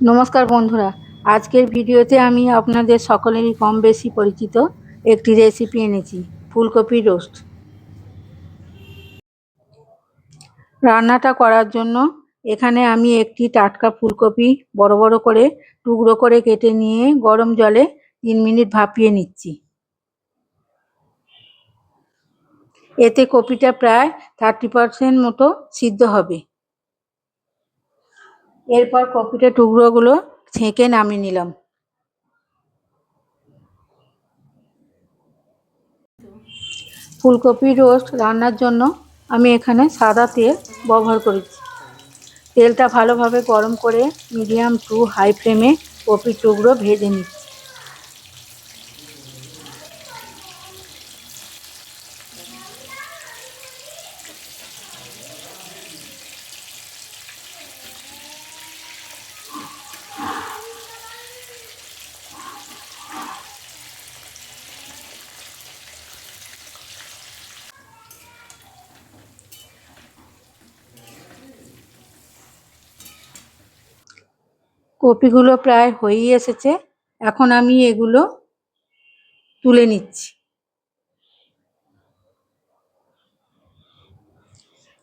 নমস্কার বন্ধুরা, আজকের ভিডিওতে আমি আপনাদের সকলেরই কম বেশি পরিচিত একটি রেসিপি এনেছি, ফুলকপি রোস্ট রান্নাটা করার জন্য এখানে আমি একটি টাটকা ফুলকপি বড় বড় করে টুকরো করে কেটে নিয়ে গরম জলে তিন মিনিট ভাপিয়ে নিচ্ছি। এতে কপিটা প্রায় থার্টি পারসেন্ট মতো সিদ্ধ হবে। এরপর কপিটা টুকরোগুলো ছেঁকে নামিয়ে নিলাম। ফুলকপি রোস্ট রান্নার জন্য আমি এখানে সাদা তেল ব্যবহার করেছি। তেলটা ভালোভাবে গরম করে মিডিয়াম টু হাই ফ্লেমে কপির টুকরো ভেজে নিচ্ছি। কপিগুলো প্রায় হয়েই এসেছে। এখন আমি এগুলো তুলে নিচ্ছি।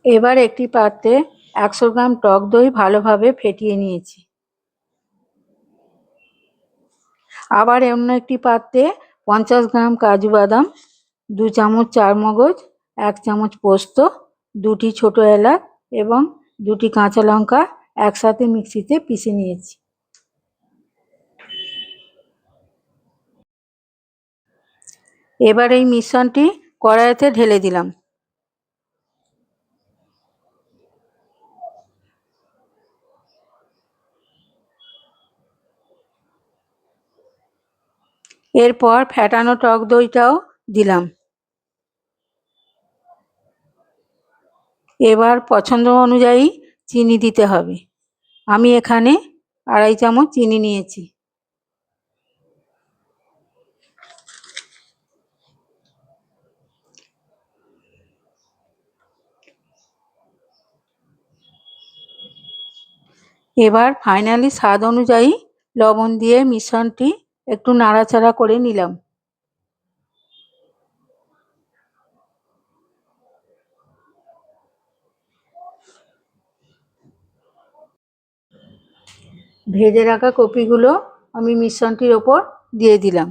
এবার একটি পাত্রে একশো গ্রাম টক দই ভালোভাবে ফেটিয়ে নিয়েছি। আবার অন্য একটি পাত্রে পঞ্চাশ গ্রাম কাজু বাদাম, দু চামচ চারমগজ, এক চামচ পোস্ত, দুটি ছোট এলাচ এবং দুটি কাঁচা লঙ্কা একসাথে মিক্সিতে পিষে নিয়েছি। এবার এই মিশ্রণটি কড়াইতে ঢেলে দিলাম। এরপর ফ্যাটানো টক দইটাও দিলাম। এবার পছন্দ অনুযায়ী চিনি দিতে হবে। আমি এখানে আড়াই চামচ চিনি নিয়েছি। এবার ফাইনালি স্বাদ অনুযায়ী লবণ দিয়ে মিশ্রণটি একটু নাড়াচাড়া করে নিলাম। ভেজে রাখা কপিগুলো আমি মিশ্রণটির ওপর দিয়ে দিলাম।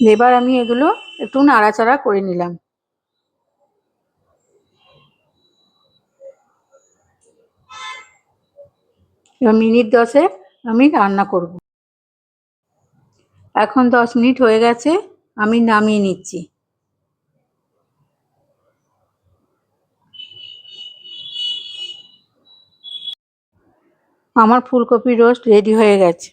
এবার আমি এগুলো একটু নাড়াচাড়া করে নিলাম। মিনিট দশে আমি রান্না করব। এখন দশ মিনিট হয়ে গেছে, আমি নামিয়ে নিচ্ছি। আমার ফুলকপি রোস্ট রেডি হয়ে গেছে।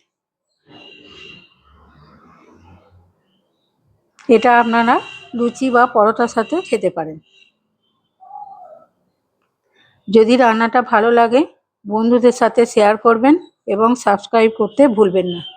এটা আপনারা লুচি বা পরোটার সাথে খেতে পারেন। যদি রান্নাটা ভালো লাগে, বন্ধুদের সাথে শেয়ার করবেন এবং সাবস্ক্রাইব করতে ভুলবেন না।